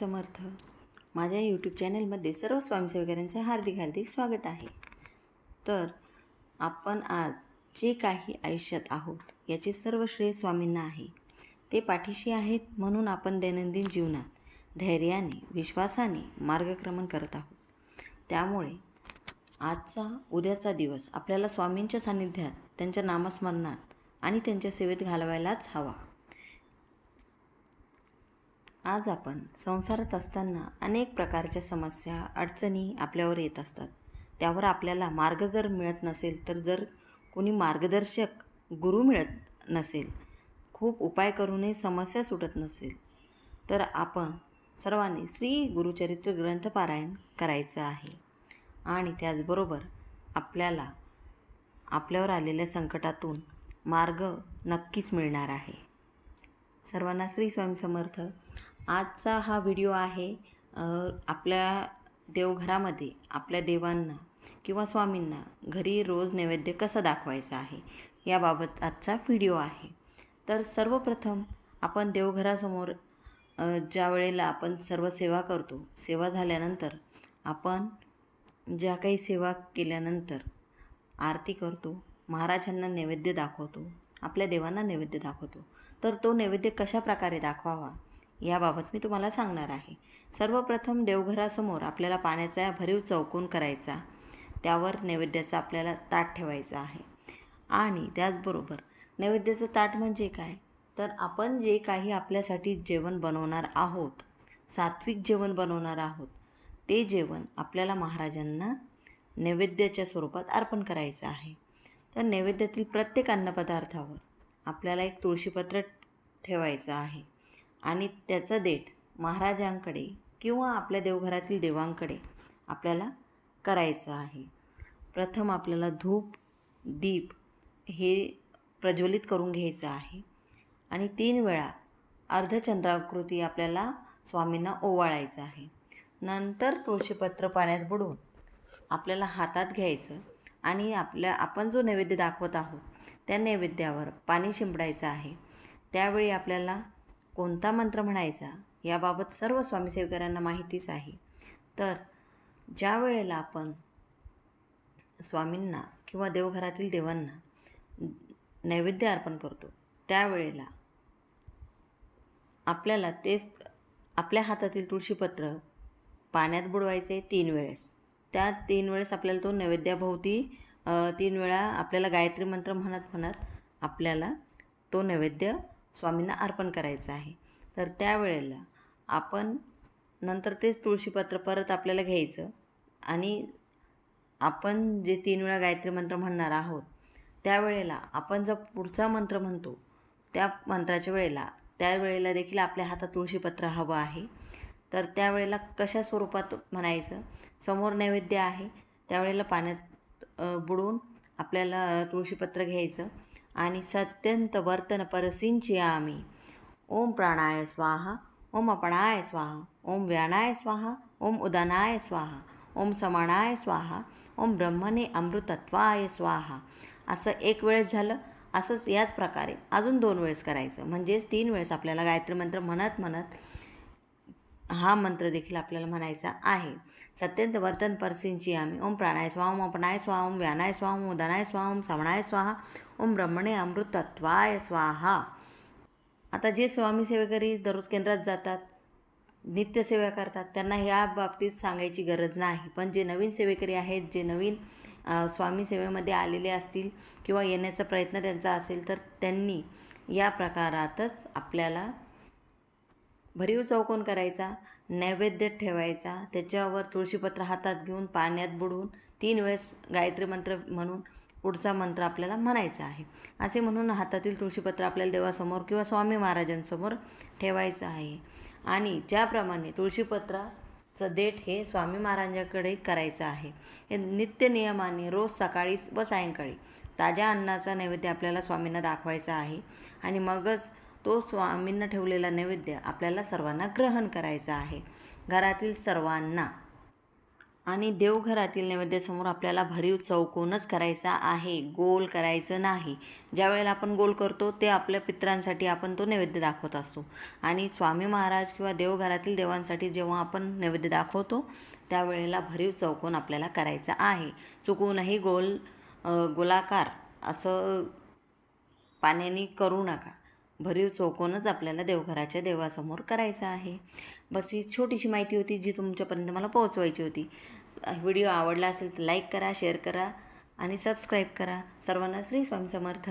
समर्थ. माझ्या यूट्यूब चॅनलमध्ये सर्व स्वयंसेवकांचे हार्दिक हार्दिक स्वागत आहे. तर आपण आज जे काही आयुष्यात आहोत याचे सर्व श्रेय स्वामींना आहे. ते पाठीशी आहेत म्हणून आपण दैनंदिन जीवनात धैर्याने विश्वासाने मार्गक्रमण करत आहोत. त्यामुळे आजचा उद्याचा दिवस आपल्याला स्वामींच्या सान्निध्यात त्यांच्या नामस्मरणात आणि त्यांच्या सेवेत घालवायलाच हवा. आज आपण संसारात असताना अनेक प्रकारच्या समस्या अडचणी आपल्यावर येत असतात. त्यावर आपल्याला मार्ग जर मिळत नसेल तर जर कोणी मार्गदर्शक गुरु मिळत नसेल खूप उपाय करूनही समस्या सुटत नसेल तर आपण सर्वांनी श्री गुरुचरित्र ग्रंथ पारायण करायचं आहे. आणि त्याचबरोबर आपल्याला आपल्यावर आलेल्या संकटातून मार्ग नक्कीच मिळणार आहे. सर्वांना श्री स्वामी समर्थ. आजचा हा व्हिडिओ आहे आपल्या देवघरामध्ये आपल्या देवांना किंवा स्वामींना घरी रोज नैवेद्य कसं दाखवायचं आहे याबाबत आजचा व्हिडिओ आहे. तर सर्वप्रथम आपण देवघरासमोर ज्या वेळेला आपण सर्व सेवा करतो सेवा झाल्यानंतर आपण ज्या काही सेवा केल्यानंतर आरती करतो महाराजांना नैवेद्य दाखवतो आपल्या देवांना नैवेद्य दाखवतो तर तो नैवेद्य कशा प्रकारे दाखवावा याबाबत मी तुम्हाला सांगणार आहे. सर्वप्रथम देवघरासमोर आपल्याला पाण्याचा भरीव चौकोन करायचा. त्यावर नैवेद्याचा आपल्याला ताट ठेवायचा आहे. आणि त्याचबरोबर नैवेद्याचं ताट म्हणजे काय? तर आपण जे काही आपल्यासाठी जेवण बनवणार आहोत सात्विक जेवण बनवणार आहोत ते जेवण आपल्याला महाराजांना नैवेद्याच्या स्वरूपात अर्पण करायचं आहे. तर नैवेद्यातील प्रत्येक अन्नपदार्थावर आपल्याला एक तुळशीपत्र ठेवायचं आहे. आणि त्याचं देठ महाराजांकडे किंवा आपल्या देवघरातील देवांकडे आपल्याला करायचं आहे. प्रथम आपल्याला धूप दीप हे प्रज्वलित करून घ्यायचं आहे आणि तीन वेळा अर्धचंद्राकृती आपल्याला स्वामींना ओवाळायचं आहे. नंतर तुळशीपत्र पाण्यात बुडवून आपल्याला हातात घ्यायचं आणि आपल्या आपण जो नैवेद्य दाखवत आहोत त्या नैवेद्यावर पाणी शिंपडायचं आहे. त्यावेळी आपल्याला कोणता मंत्र म्हणायचा याबाबत सर्व स्वामीसेवकरांना माहितीच आहे. तर ज्या वेळेला आपण स्वामींना किंवा देवघरातील देवांना नैवेद्य अर्पण करतो त्यावेळेला आपल्याला तेच आपल्या हातातील तुळशीपत्र पाण्यात बुडवायचे तीन वेळेस. त्या तीन वेळेस आपल्याला तो नैवेद्याभोवती तीन वेळा आपल्याला गायत्री मंत्र म्हणत म्हणत आपल्याला तो नैवेद्य स्वामींना अर्पण करायचं आहे. तर त्यावेळेला आपण नंतर तेच तुळशीपत्र परत आपल्याला घ्यायचं आणि आपण जे तीन वेळा गायत्री मंत्र म्हणणार आहोत त्यावेळेला आपण जर पुढचा मंत्र म्हणतो त्या मंत्राच्या वेळेला त्यावेळेला देखील आपल्या हातात तुळशीपत्र हवं आहे. तर त्यावेळेला कशा स्वरूपात म्हणायचं? समोर नैवेद्य आहे त्यावेळेला पाण्यात बुडून बुडवून आपल्याला तुळशीपत्र घ्यायचं. आणि सत्यंत वर्तन परसिंची आम्ही. ओम प्राणाय स्वाहा ओम अपणाय स्वाहा ओम व्यानाय स्वाहा ओम उदानाय स्वाहा ओम समानाय स्वाहा ओम ब्रह्मणे अमृतत्वाय स्वाहा. असं एक वेळेस झालं असंच याच प्रकारे अजून दोन वेळेस करायचं. म्हणजेच तीन वेळेस आपल्याला गायत्री मंत्र म्हणत म्हणत हा मंत्र देखील आपल्याला म्हणायचा आहे. सत्यंत वर्तन परसिंची आम्ही. ओम प्राणाय स्वाम ओम अपनाय स्वाहा ओम व्यानाय स्वाहा ओम उदानाय स्वाहा ओम समणाय स्वाहा ओम ब्रह्मणे अमृतत्वाय स्वाहा. आता जे स्वामी सेवेकरी दररोज केंद्रात जातात नित्यसेवा करतात त्यांना ह्या बाबतीत सांगायची गरज नाही. पण जे नवीन सेवेकरी आहेत जे नवीन स्वामी सेवेमध्ये आलेले असतील किंवा येण्याचा प्रयत्न त्यांचा असेल तर त्यांनी या प्रकारातच आपल्याला भरीव चौकोन करायचा नैवेद्य ठेवायचा त्याच्यावर तुळशीपत्र हातात घेऊन पाण्यात बुडवून तीन वेळेस गायत्री मंत्र म्हणून पुढचा मंत्र आपल्याला म्हणायचा आहे. असे म्हणून हातातील तुळशीपत्र आपल्याला देवासमोर किंवा स्वामी महाराजांसमोर ठेवायचं आहे. आणि ज्याप्रमाणे तुळशीपत्राचं देठ हे स्वामी महाराजांकडे करायचं आहे हे नित्य नियमाने रोज सकाळी व सायंकाळी ताज्या अन्नाचा नैवेद्य आपल्याला स्वामींना दाखवायचा आहे. आणि मगच तो स्वामींना ठेवलेला नैवेद्य आपल्याला सर्वांना ग्रहण करायचा आहे. घरातील सर्वांना आणि देवघरातील नैवेद्यासमोर आपल्याला भरीव चौकोनच करायचा आहे. गोल करायचं नाही. ज्या वेळेला आपण गोल करतो ते आपल्या पित्रांसाठी आपण तो नैवेद्य दाखवत असतो. आणि स्वामी महाराज किंवा देवघरातील देवांसाठी जेव्हा आपण नैवेद्य दाखवतो त्यावेळेला भरीव चौकोन आपल्याला करायचा आहे. चुकूनही गोल गोलाकार असं पाण्याने करू नका. भरीव चौकोनच आपल्याला देवघराच्या देवासमोर करायचं आहे. बस ही छोटीशी माहिती होती जी तुमच्यापर्यंत मला पोहोचवायची होती. व्हिडिओ आवडला असेल तर लाईक करा शेअर करा आणि सबस्क्राईब करा. सर्वांना श्री स्वामी समर्थ.